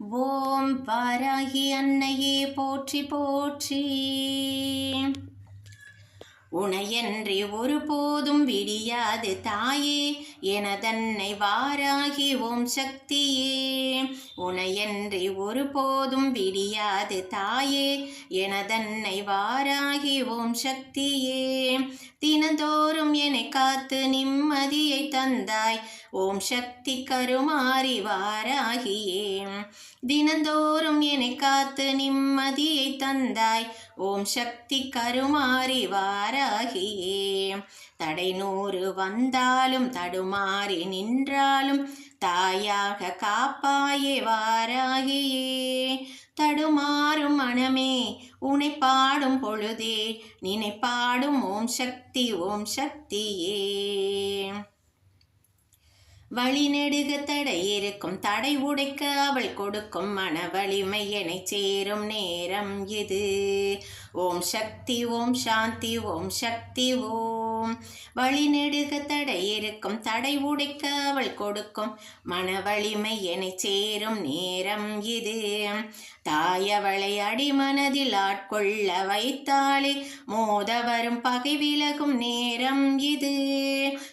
ஓம் வாராகி அன்னையே போற்றி போற்றி. உனையன்றி ஒருபோதும் விடியாது தாயே எனதன்னை வாராகி ஓம் சக்தியே. உனையன்றி ஒருபோதும் விடியாது தாயே எனதன்னை வாராகி ஓம் சக்தியே. தினந்தோறும் என்னை காத்து நிம்மதியை தந்தாய் ஓம் சக்தி கருமாறி வாராகியே. தினந்தோறும் என்னை காத்து நிம்மதியை தந்தாய். ஓம் சக்தி கருமாறி வாராகியே. தடை நூறு வந்தாலும் தடுமாறி நின்றாலும் தாயாக காப்பாயே வாராகியே. தடுமாறும் மனமே உனை பாடும் பொழுதே நினைப்பாடும் ஓம் சக்தி ஓம் சக்தியே. வழி நெடுக தடை இருக்கும் தடை உடைக்க அவள் கொடுக்கும் மன வலிமை என சேரும் நேரம் இது ஓம் சக்தி ஓம் சாந்தி ஓம் சக்தி ஓம். வழி நெடுக தடை இருக்கும் தடை உடைக்க அவள் கொடுக்கும். மன வலிமை என சேரும் நேரம் இது. தாயவளை அடிமனதில் ஆட்கொள்ள வைத்தாளே மோத வரும் பகை விலகும் நேரம் இது.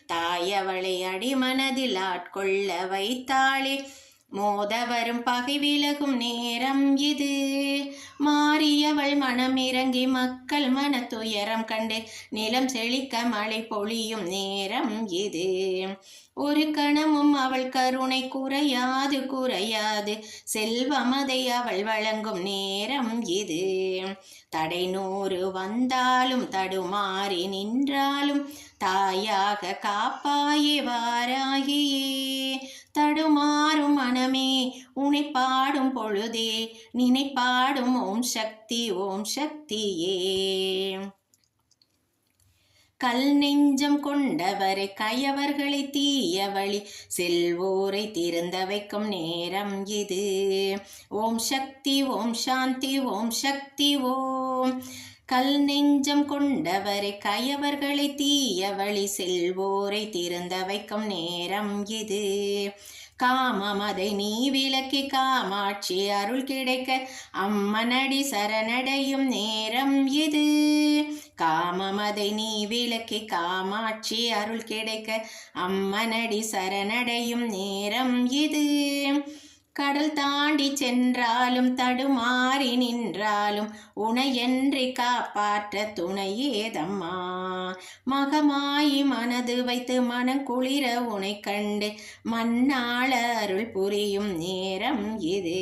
தாயவளை அடிமனதில் ஆட்கொள்ள வைத்தாளே மோத வரும் பகை விலகும் நேரம் இது. மாறியவள் மனம் இறங்கி மக்கள் மன துயரம் கண்டு நிலம் செழிக்க மழை பொழியும் நேரம் இது. ஒரு கணமும் அவள் கருணை குறையாது குறையாது. செல்வமதை அவள் வழங்கும் நேரம் இது. தடை நூறு வந்தாலும் தடுமாறி நின்றாலும் தாயாக காப்பாயே வாராகியே. பொழுதே நினைப்பாடும் ஓம் சக்தி ஓம் சக்தியே. கல் நெஞ்சம் கொண்டவரை கயவர்களை தீய வழி செல்வோரை திறந்த வைக்கும் நேரம் இது. ஓம் சக்தி ஓம் சாந்தி ஓம் சக்தி ஓம். கல் நெஞ்சம் கொண்டவரை கயவர்களை தீய வழி செல்வோரை திறந்த வைக்கும் நேரம் இது. காமமதை நீ விலக்கி காமாட்சி அருள் கிடைக்க. அம்மனடி சரணடையும் நேரம் இது. காமமதை நீ விலக்கி காமாட்சி அருள் கிடைக்க. அம்மனடி சரணடையும் நேரம் இது. கடல் தாண்டி சென்றாலும் தடுமாறி நின்றாலும் உனையன்றி காப்பாற்ற துணையேதம்மா. மகமாயி மனது வைத்து மனம் குளிர உனை கண்டு மண்ணாள அருள் புரியும் நேரம் இது.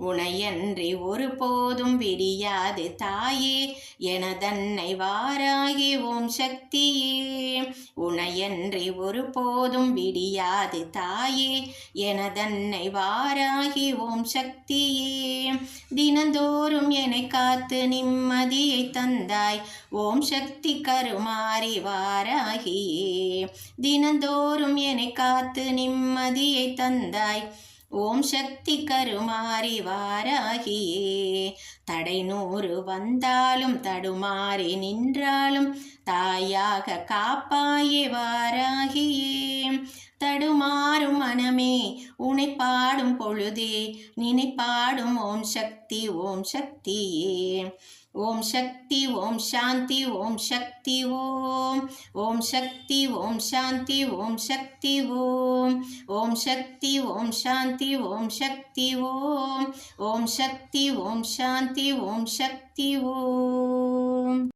உனையன்றி ஒரு போதும் விடியாது தாயே எனதன்னை வாராகி ஓம் சக்தியே. உனையன்றி ஒரு போதும் விடியாது தாயே எனதன்னை வாராகி ஓம் சக்தியே. தினந்தோறும் என்னை காத்து நிம்மதியை தந்தாய் ஓம் சக்தி கருமாறி வாராகியே. தினந்தோறும் என்னை காத்து நிம்மதியை தந்தாய் ஓம் சக்தி கருமாறி வாராகியே. தடை நூறு வந்தாலும் தடுமாறி நின்றாலும் தாயாக காப்பாயே வாராகியே. தடுமாறும் மனமே உனை பாடும் பொழுதே நினைப்பாடும் ஓம் சக்தி ஓம் சக்தியே. ஓம் சக்தி ஓம் சாந்தி ஓம் சக்தி ஓம். ஓம் சக்தி ஓம் சாந்தி ஓம் சக்தி ஓம். ஓம் சக்தி ஓம் சாந்தி ஓம் சக்தி ஓம். ஓம் சக்தி ஓம் சாந்தி ஓம் சக்தி ஓம்.